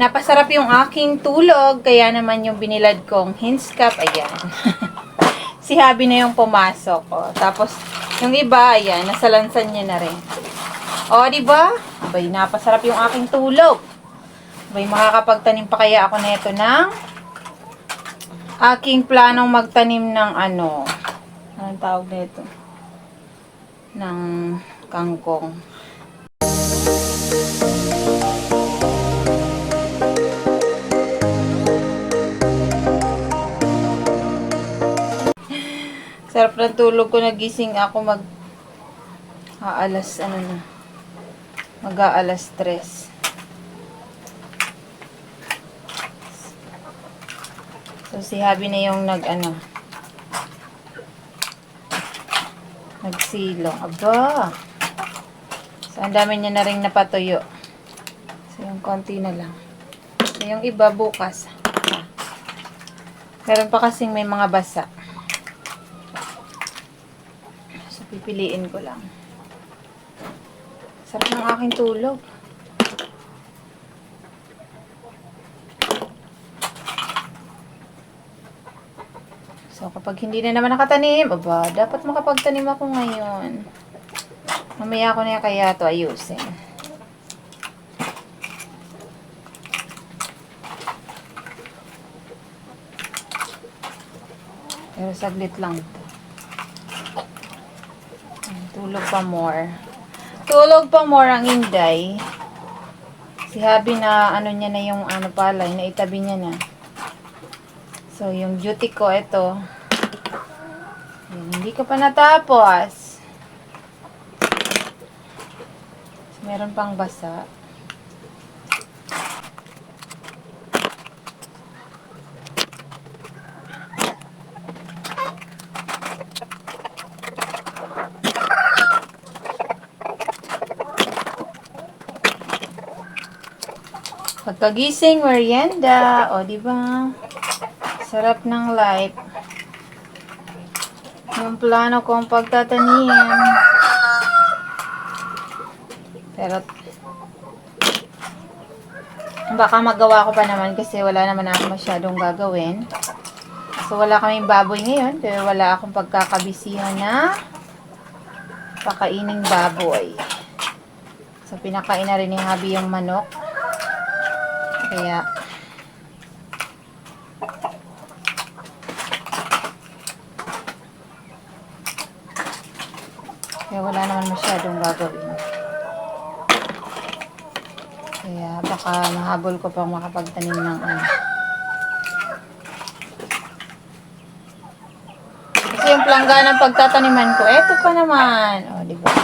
Napasarap yung aking tulog, kaya naman yung binilad kong hinge cup, ayan. si Habi na yung pumasok. Oh. Tapos, yung iba, ayan, nasalansan niya na rin. O, di ba? Abay, napasarap yung aking tulog. Abay, makakapagtanim pa kaya ako nito ng aking planong magtanim ng ano, anong tawag nito? Ng kangkong. Sarap ng tulog ko, nagising ako mag aalas, ano na, mag-aalas stress. So, si Habi na yung nag, ano, nagsilong. Aba! So, ang dami niya na rin napatuyo. So, yung konti na lang. So, yung iba bukas. Meron pa kasing may mga basa. So, pipiliin ko lang. Sarap ng aking tulog. So, kapag hindi na naman nakatanim, aba, dapat makapagtanim ako ngayon. Mamaya ko na kaya to ayusin. Pero saglit lang to. Tulog pa more. Tulog pa more ang Inday. Si Habi na ano niya na yung ano pala, naitabi niya na. So, yung duty ko, ito. Ayan, hindi ka pa natapos. Meron pang basa. Pagkagising, merienda. O, di ba? Sarap ng life. Yung plano kong pagtatanim. Pero, baka magawa ko pa naman kasi wala naman ako masyadong gagawin. So, wala kaming baboy ngayon. Pero wala akong pagkakabisihan na pakaining baboy. So, pinakain na rin ni Habi yung manok. Kaya, kaya wala naman masyadong gagawin. Kaya baka mahabol ko pang makapagtanim ng ano. Kasi yung plangga ng pagtataniman ko, eto pa naman. O, di ba?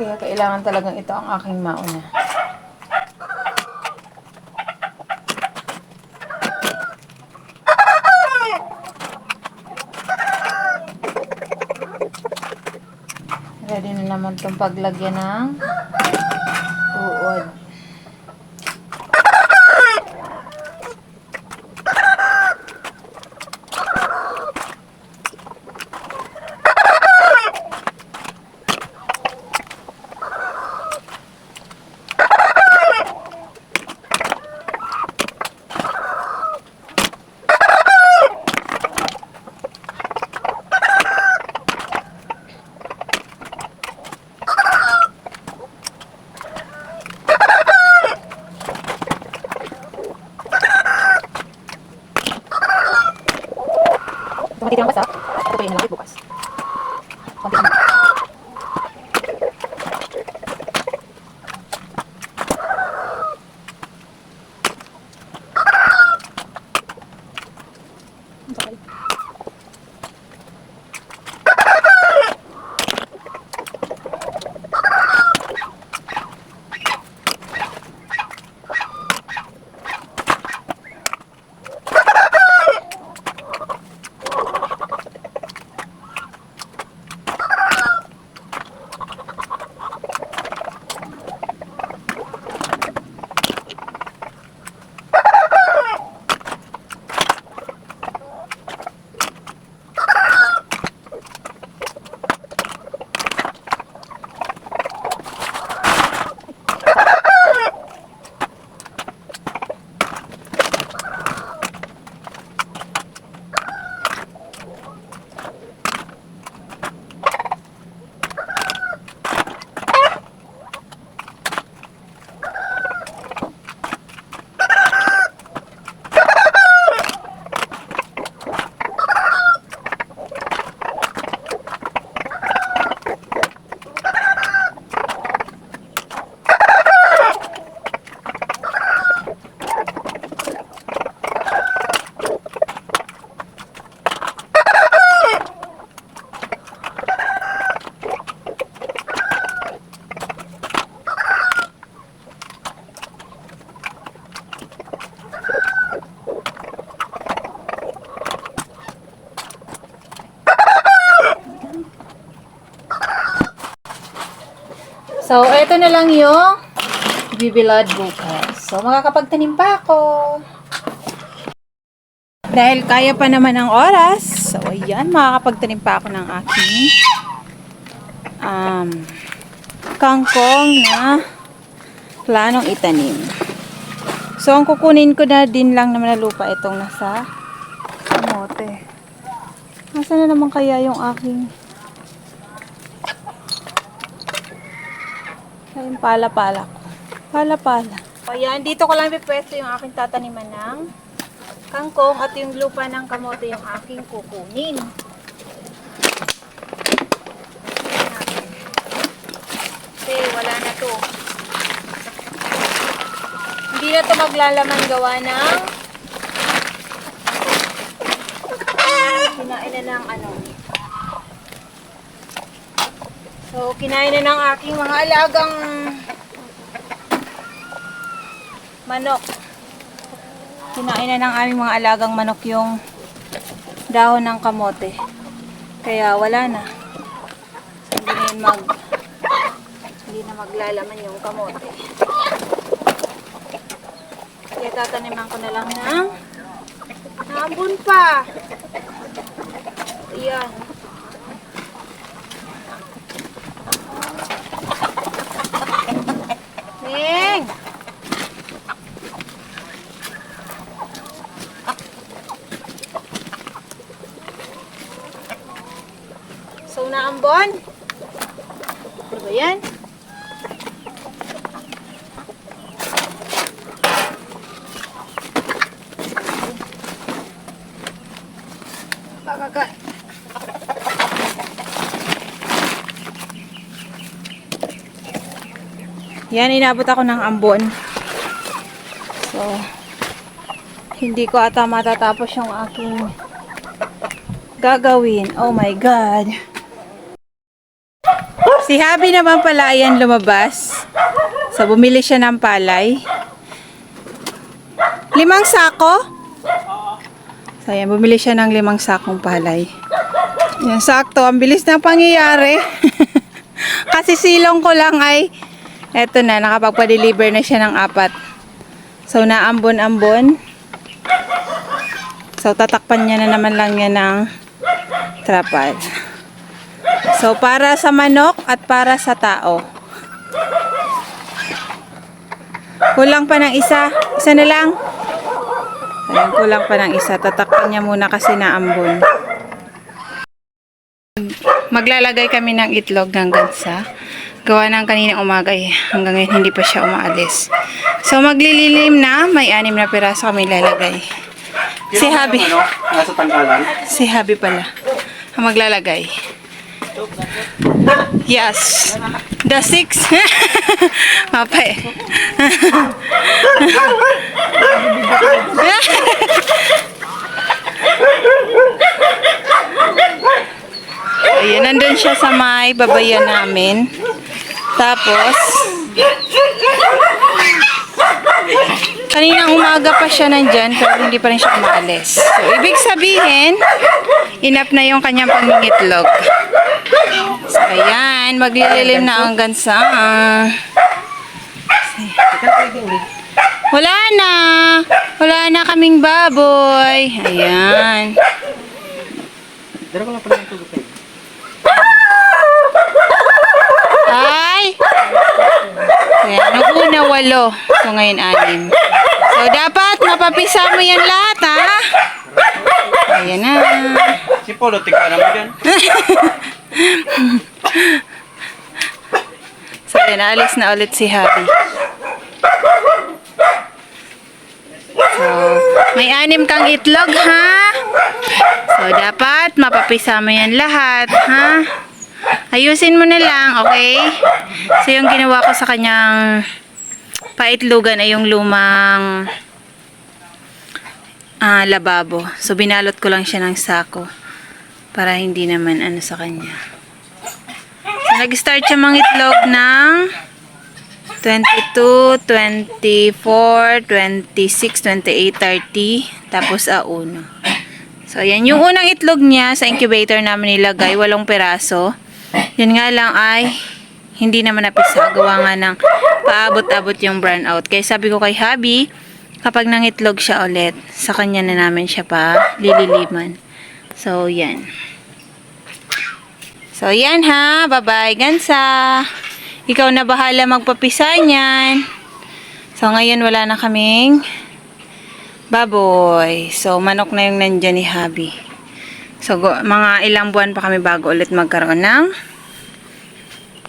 Kaya kailangan talagang ito ang aking mauna. Ready na naman itong paglagyan ng So, ito na lang yung bibilad bukas. So, makakapagtanim pa ako. Dahil kaya pa naman ang oras, so ayan, makakapagtanim pa ako ng aking um, kangkong na planong itanim. So, ang kukunin ko na din lang naman na lupa itong nasa kamote. Nasaan na naman kaya yung aking Ayun, pala-pala ko. Pala-pala. O yan, dito ko lang pipwesto yung aking tataniman ng kangkong at yung lupa ng kamote yung aking kukunin. Kasi wala na to. Hindi na to maglalaman gawa ng kinain na ng ano. So, kinain na ng aking mga alagang manok. Kinain na ng aming mga alagang manok yung dahon ng kamote. Kaya wala na. So, hindi na mag hindi na maglalaman yung kamote. Kaya tataniman ko na lang ng nabon pa. Ayan. Ning! So, naambon? Ano ba yan? Kaka Yan, inabot ako ng ambon. So, hindi ko ata matatapos yung aking gagawin. Oh my God. Si Habi naman pala ayan lumabas. So, bumili siya ng palay. Limang sako? So, ayan, bumili siya ng limang sakong palay. Yan, sakto. Ang bilis na pangyayari. Kasi silong ko lang ay eto na, nakapagpa-deliver na siya ng apat. So, naambon-ambon. So, tatakpan niya na naman lang yan ng trapal. So, para sa manok at para sa tao. Kulang pa ng isa. Isa na lang. Ayan, kulang pa ng isa. Tatakpan niya muna kasi naambon. Maglalagay kami ng itlog hanggang sa gawa ng kaninang umaga eh. Hanggang ngayon hindi pa siya umaalis. So maglililim na, may anim na piraso kami lalagay. Si Habi. Ano, nasa tangkalan. Si Habi pala. Ang maglalagay. Yes. The six. Mapay. Ayan, nandun siya sa may babayan namin. Tapos, kaninang umaga pa siya nandyan, pero hindi pa rin siya umaalis. So, ibig sabihin, inap na yung kanyang pangingitlog. Ayan, maglililim na ang gansa. Wala na. Wala na kaming baboy. Ayan. Dara ko lang pala yung tubig. Ay! Ayan, nung una walo. So, ngayon anim. So, dapat mapapisa mo yan lahat, ha? Ayan na. Si Polo, tigka naman dyan. So, naalis na ulit si Happy. So, may anim kang itlog, ha? So, dapat mapapisa mo yan lahat, ha? Ayusin mo na lang, okay? So, yung ginawa ko sa kanyang paitlugan ay yung lumang ah, lababo. So, binalot ko lang siya ng sako para hindi naman ano sa kanya. Nag-start siya mangitlog ng 22, 24, 26, 28, 30, tapos a uno. So, yan. Yung unang itlog niya sa incubator namin nilagay, walong peraso. Yun nga lang ay hindi naman napisa. Gawa nga ng paabot-abot yung brown out. Kaya sabi ko kay Habi, kapag nangitlog siya ulit, sa kanya na namin siya pa lililiman. So, yan. So, yan ha. Bye-bye, Gansa. Ikaw na bahala magpapisa niyan. So, ngayon wala na kaming baboy. So, manok na yung nandyan ni Habi. So, go- mga ilang buwan pa kami bago ulit magkaroon ng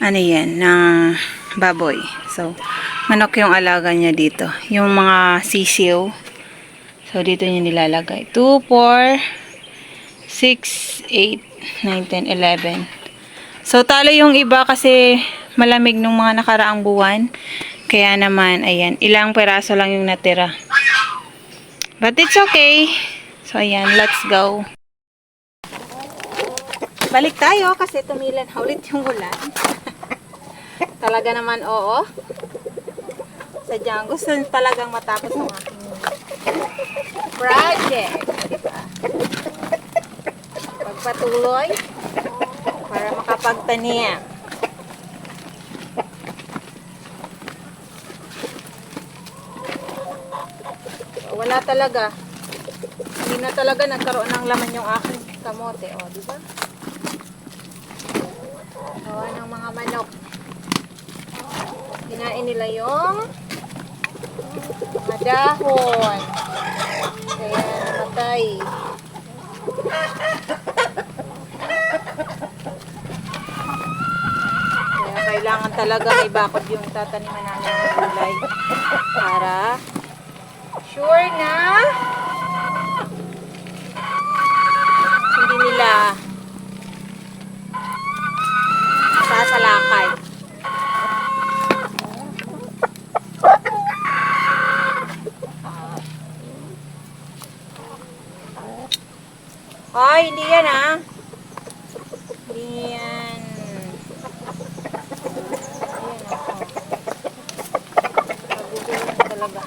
ano yan, ng baboy. So, manok yung alaga niya dito. Yung mga sisiw. So, dito niya nilalagay. 2, 4, 6, 8, 9, 10, 11. So, talo yung iba kasi malamig nung mga nakaraang buwan. Kaya naman, ayan, ilang peraso lang yung natira. But it's okay. So, ayan, let's go. Balik tayo kasi tumilan na ulit yung ulan. Talaga naman, oo. Sadyang gusto talagang matapos ang aking project. Diba? Pagpatuloy para makapagtanim. Wala talaga. Hindi na talaga nagkaroon ng laman yung aking kamote. O, di ba? Gawa ng mga manok. Kinain nila yung mga dahon. Kaya namatay. Kaya kailangan talaga may bakod yung tataniman namin ng gulay. Para sure na hindi nila sasalakay. Ay, hindi yan ah. Hindi yan. Ayan ako. Magugulo na talaga.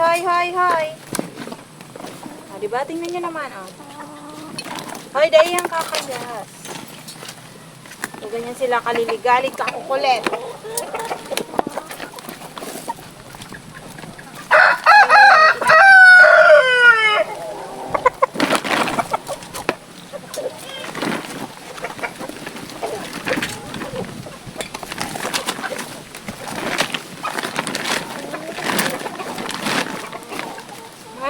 Hoy, hoy, hoy, hoy. Ah, diba? Tingnan nyo naman, oh. Hoy, dahil yung kakayas. So, ganyan sila kaliligalig, kakukulit.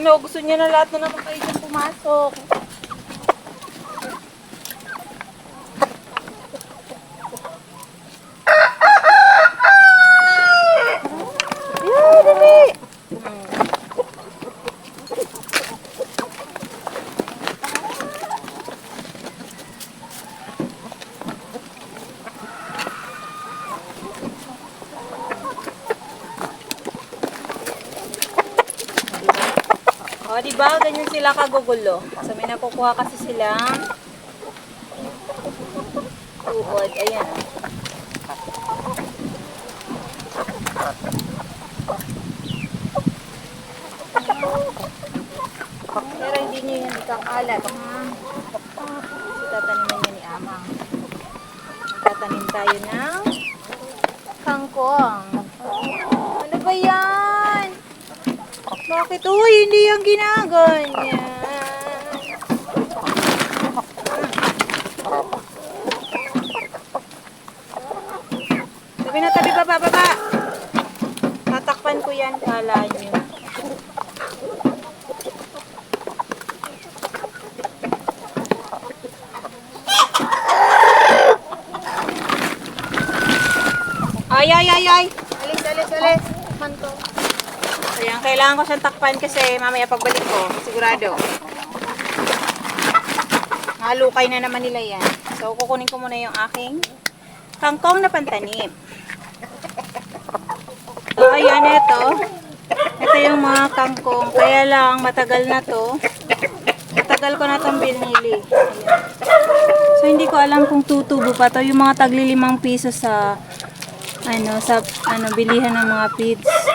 Ano, gusto niya na lahat na naman kayo pumasok. Ba? Ganyan sila kagugulo. So, may nakukuha kasi silang tuod. Ayan, o. Pero hindi nyo yan ikakalat, ha? Bakit? Uy, hindi yung ginaganyan. Tabi na tabi, baba, baba. Tatakpan ko yan, kala nyo. Ay, ay, ay, ay. Alis, alis, alis. Manto. Ayan, kailangan ko siyang takpan kasi mamaya pagbalik ko, sigurado. Nalukay na naman nila yan. So, kukunin ko muna yung aking kangkong na pantanim. So, ayan, ito. Ito yung mga kangkong. Kaya lang, matagal na to. Matagal ko na itong binili. So, hindi ko alam kung tutubo pa to. Yung mga tagli limang piso sa ano, sa ano, bilihan ng mga feeds.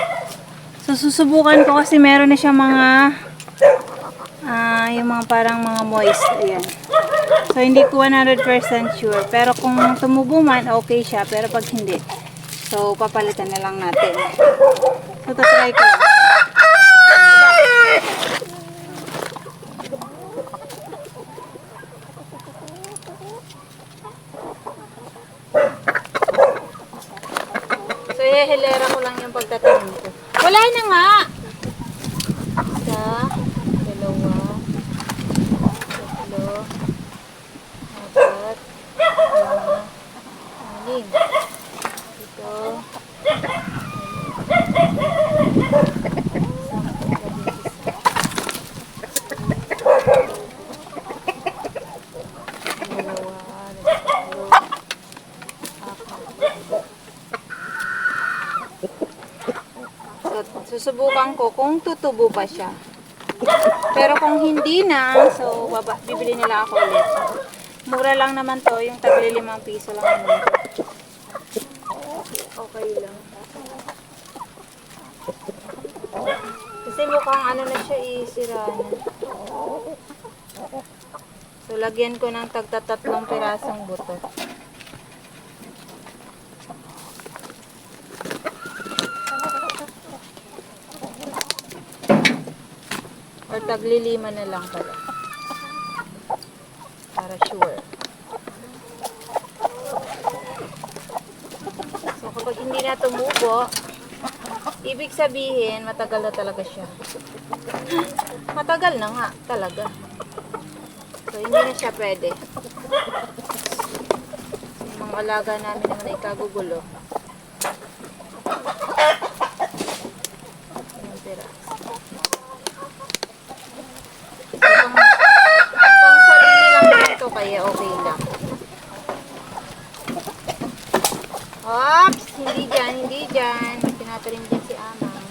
So, susubukan ko kasi meron na siya mga Ah, yung mga parang mga moist, ayan. So, hindi ko 100% sure. Pero kung tumubo man, okay siya. Pero pag hindi, so, papalitan na lang natin. So, tatry ko lang. So, ihilera ko lang yung pagtatanim ko. Wala na nga! Isa, dalawa, tatlo, apat, lima, anim. Ito, dalawa, tatlo, So, susubukan ko kung tutubo pa siya. Pero kung hindi na, so baba, bibili nila ako ulit. Mura lang naman to, yung tabili limang piso lang naman. Okay lang. Kasi mukhang ano na siya, isira. So, lagyan ko ng tagtatatlong pirasong buto. Taglilima na lang pala. Para sure. So kapag hindi na tumubo, ibig sabihin matagal na talaga siya. Matagal na nga talaga. So hindi na siya pwede. Yung mga alaga namin naman ay kagugulo. Yung tira. Pang, pang sarili lang naman to, kaya okay lang. Ops! Hindi dyan, hindi dyan. Tinatalim dyan si Amang.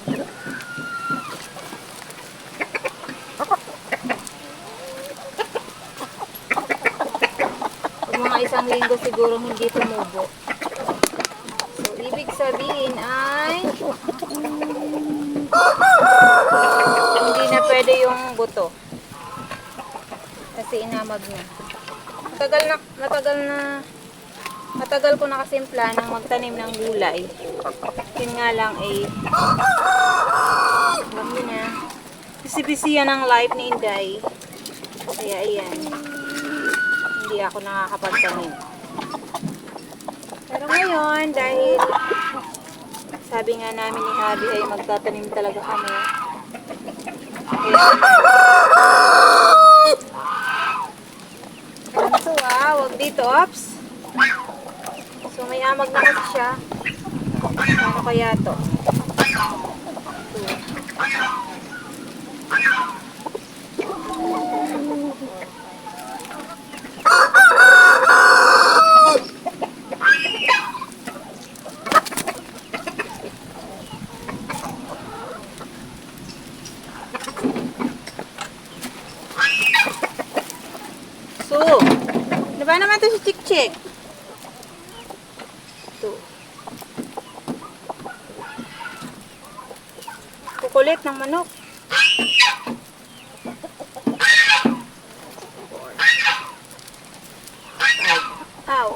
Pag mga isang linggo siguro hindi tumubo. So, ibig sabihin ay hindi na pwede yung buto. Kasi inamag na. Matagal na, matagal na, matagal ko na kasi yung planong magtanim ng gulay. Yun nga lang eh, niyo na, busy-busy yan ang life ni Inday. Kaya ayan, hindi ako nakakapagtanim. Pero ngayon, dahil sabi nga namin ni Habi ay magtatanim talaga kami. Kaya, Ganito ah, wag dito, ops. So may amag na kasi siya. Ano kaya to? So, ba naman to si Chick Chick? Ito. Kukulit ng manok. Ow.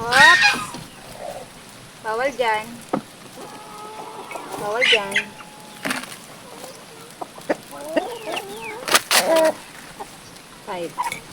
Oops. Bawal dyan. Bawal dyan. Five.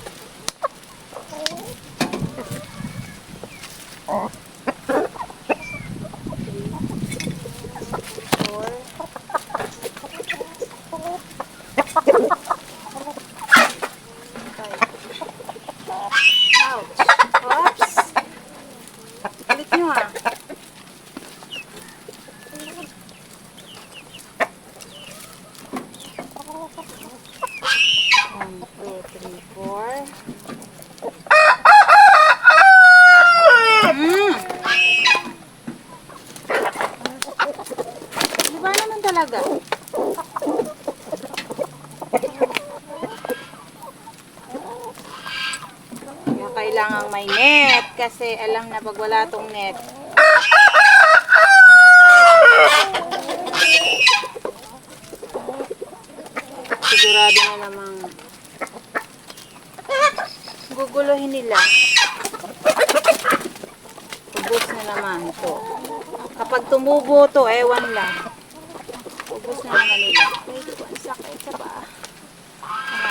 kasi alam na pag wala tong net. Sigurado na namang guguluhin nila. Ubus na naman to. Kapag tumubo to, ewan lang. Ubus na naman nila. Ay, sakit sa paa.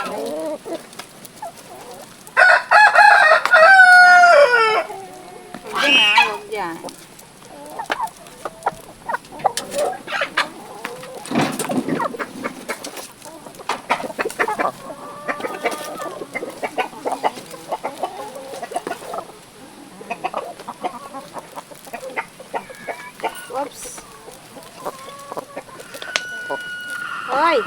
Ay, ah, huwag dyan. Whoops. Hoy!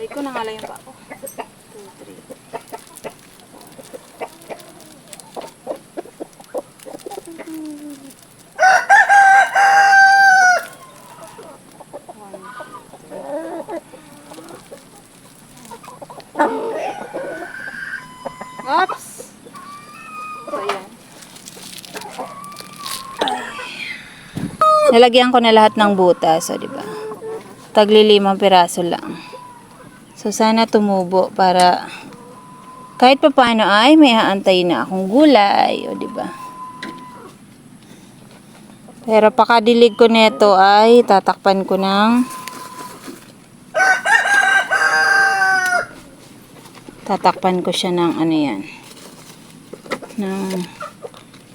Ay ko na nga lang yung pa ko. 2, 3. Oops! So, yan. Nalagyan ko na lahat ng butas, so, di ba? Tagli limang piraso lang. So, sana tumubo para kahit pa paano ay may haantay na akong gulay, o ba? Pero pakadilig ko nito ay tatakpan ko ng tatakpan ko siya ng ano yan? Ng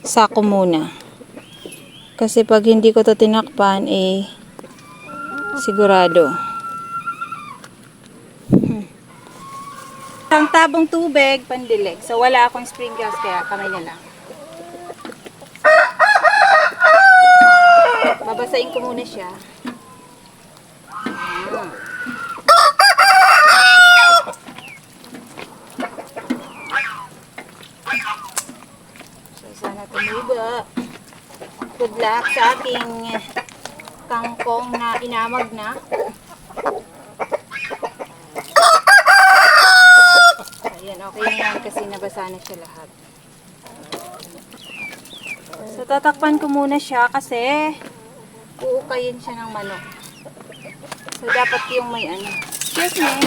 sako muna. Kasi pag hindi ko to tinakpan eh sigurado ang tabong tubig pandilig so wala akong spring gas kaya kamay na lang babasain ko muna siya. So, sana tumubo. Good luck sa aking kangkong na inamag na. Ayan, okay na yan kasi nabasa na siya lahat. So, tatakpan ko muna siya kasi uukayin siya ng manok. So, dapat yung may ano. Excuse me.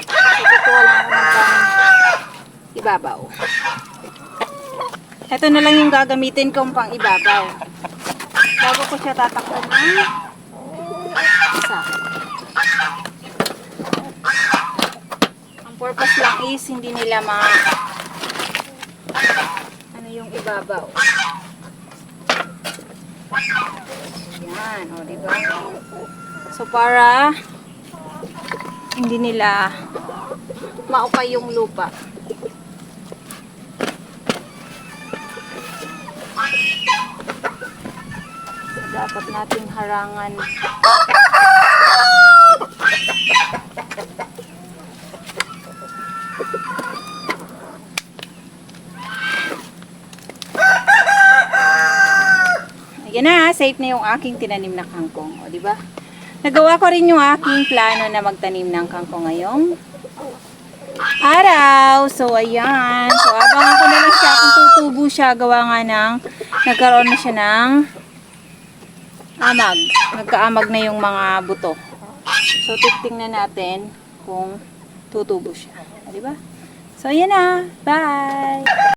So, kukuha lang ako ng ibabaw. Ito na lang yung gagamitin kong pang ibabaw. Bago ko siya tatakpan ng isa. Purpose lang is hindi nila ma ano yung ibabaw. Yan, o diba? So para hindi nila maupay yung lupa. dapat nating harangan. Ayan na, safe na yung aking tinanim na kangkong. O, di ba? Nagawa ko rin yung aking plano na magtanim ng kangkong ngayong araw. So, ayan. So, abangan ko na lang siya kung tutubo siya. Gawa nga ng, nagkaroon na siya ng amag. Nagkaamag na yung mga buto. So, titingnan natin kung tutubo siya. Di ba? So, ayan na. Bye!